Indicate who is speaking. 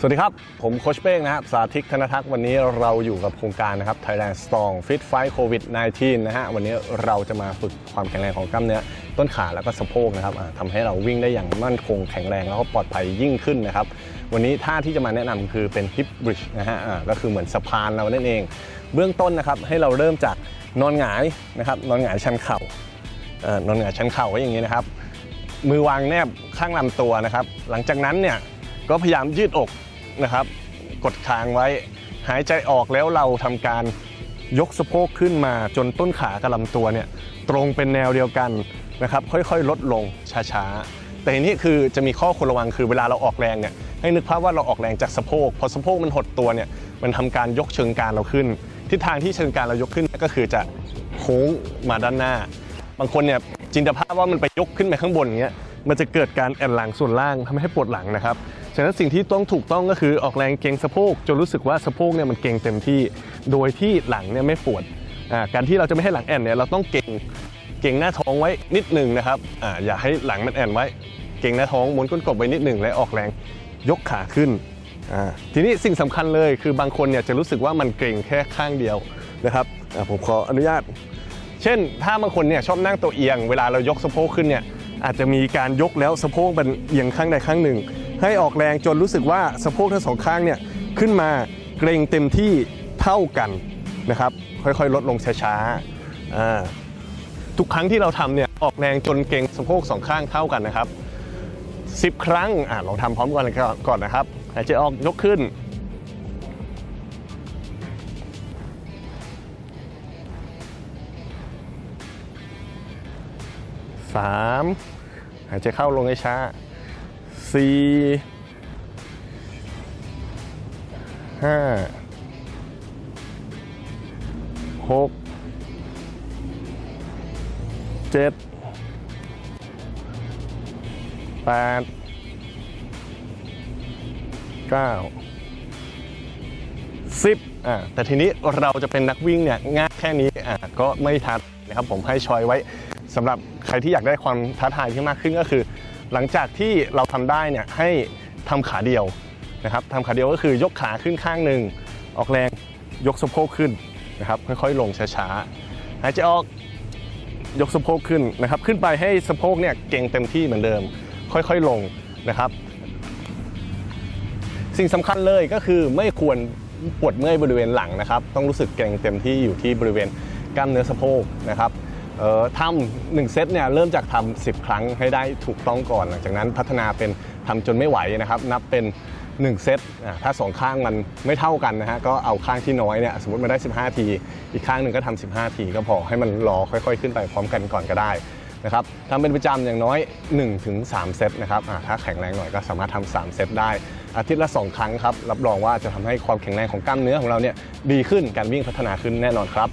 Speaker 1: สวัสดีครับ ผมโคชเป้งนะครับ สาธิตธนทักษ์วันนี้เราอยู่กับโครงการนะครับ Thailand Strong Fit Fight COVID 19นะฮะ วันนี้เราจะมาฝึกความแข็งแรงของกล้ามเนื้อต้นขาแล้วก็สะโพกนะครับทำให้เราวิ่งได้อย่างมั่นคงแข็งแรงแล้วก็ปลอดภัยยิ่งขึ้นนะครับ วันนี้ท่าที่จะมาแนะนำคือเป็น Hip Bridge นะฮะก็คือเหมือนสะพานเรานั่นเอง เบื้องต้นนะครับให้เราเริ่มจากนอนหงายนะครับ นอนหงายชันเข่าอนอนหงายชันเข่าไว้อย่างนี้นะครับ มือวางแนบข้างลำตัวนะครับ หลังจากนั้นเนี่ยก็พยายามยืดอก นะครับ กดคางไว้ หายใจออกแล้วเราทำการยกสะโพกขึ้นมาจนต้นขากับลำตัวเนี่ยตรงเป็นแนวเดียวกันนะครับค่อยๆ ลดลงช้าๆ แต่ทีนี้คือจะมีข้อควรระวังคือเวลาเราออกแรงเนี่ยให้นึกภาพว่าเราออกแรงจากสะโพกพอสะโพกมันหดตัวเนี่ยมันทำการยกเชิงกรานเราขึ้น ทิศทางที่เชิงกรานเรายกขึ้นก็คือจะโค้งมาด้านหน้า บางคนเนี่ยจินตภาพว่ามันไปยกขึ้นไปข้างบนอย่างเงี้ยมันจะเกิดการแอนหลังส่วนล่างทำให้ปวดหลังนะครับ ฉะนั้นสิ่งที่ต้องถูกต้องก็คือออกแรงเกรงสะโพกจนรู้สึกว่าสะโพกเนี่ยมันเกรงเต็มที่ โดยที่หลังเนี่ยไม่ปวดการที่เราจะไม่ให้หลังแอนเนี่ยเราต้องเกรงเกรงหน้าท้องไว้นิดหนึ่งนะครับออย่าให้หลังมันแอนไว้ เกรงหน้าท้องม้วนก้นกบไว้นิดหนึ่งและออกแรงยกขาขึ้นทีนี้สิ่งสำคัญเลยคือบางคนเนี่ยจะรู้สึกว่ามันเกรงแค่ข้างเดียวนะครับผมขออนุญาต เช่นถ้าบางคนเนี่ยชอบนั่งตัวเอียง เวลาเรายกสะโพกขึ้นเนี่ยอาจจะมีการยกแล้วสะโพกมันเอียงข้างใดข้างหนึ่ง ให้ออกแรงจนรู้สึกว่าสะโพกทั้งสองข้างเนี่ยขึ้นมาเกรงเต็มที่เท่ากันนะครับ ค่อยๆ ลดลงช้าๆทุกครั้งที่เราทำเนี่ยออกแรงจนเกรงสะโพกสองข้างเท่ากันนะครับ 10 ครั้งอ่าลองทำพร้อมกันก่อนนะครับหายใจออกยกขึ้นสามหายใจเข้าลงให้ช้า สี่ห้าหกเจ็ดแปดเก้าสิบอ่าแต่ทีนี้เราจะเป็นนักวิ่งเนี่ยง่ายแค่นี้อ่าก็ไม่ทันนะครับผมให้ชอยไว้สำหรับใครที่อยากได้ความท้าทายที่มากขึ้นก็คือ หลังจากที่เราทำได้เนี่ยให้ทำขาเดียวนะครับทำขาเดียวก็คือยกขาขึ้นข้างหนึ่งออกแรงยกสะโพกขึ้นนะครับค่อยๆลงช้าๆหายใจออกยกสะโพกขึ้นนะครับ ขึ้นไปให้สะโพกเนี่ยเก่งเต็มที่เหมือนเดิม ค่อยๆลงนะครับ สิ่งสำคัญเลยก็คือไม่ควรปวดเมื่อยบริเวณหลังนะครับ ต้องรู้สึกเกรงเต็มที่อยู่ที่บริเวณกล้ามเนื้อสะโพกนะครับ ทำหนึ่งเซตเนี่ยเริ่มจากทำ10 ครั้งให้ได้ถูกต้องก่อน หลังจากนั้นพัฒนาเป็นทำจนไม่ไหวนะครับ นับเป็น 1 เซตถ้าสองข้างมันไม่เท่ากันนะฮะก็เอาข้างที่น้อยเนี่ยสมมติมาได้ 15 ที อีกข้างหนึ่งก็ทำ15 ที ก็พอให้มันรอค่อย ๆ ขึ้นไปพร้อมกันก่อนก็ได้นะครับทำเป็นประจำอย่างน้อย 1-3 เซตนะครับถ้าแข็งแรงหน่อยก็สามารถทำ3เซตได้อาทิตย์ละ 2 ครั้งครับ รับรองว่าจะทำให้ความแข็งแรงของกล้ามเนื้อของเราเนี่ยดีขึ้นการวิ่งพัฒนาขึ้นแน่นอนครับ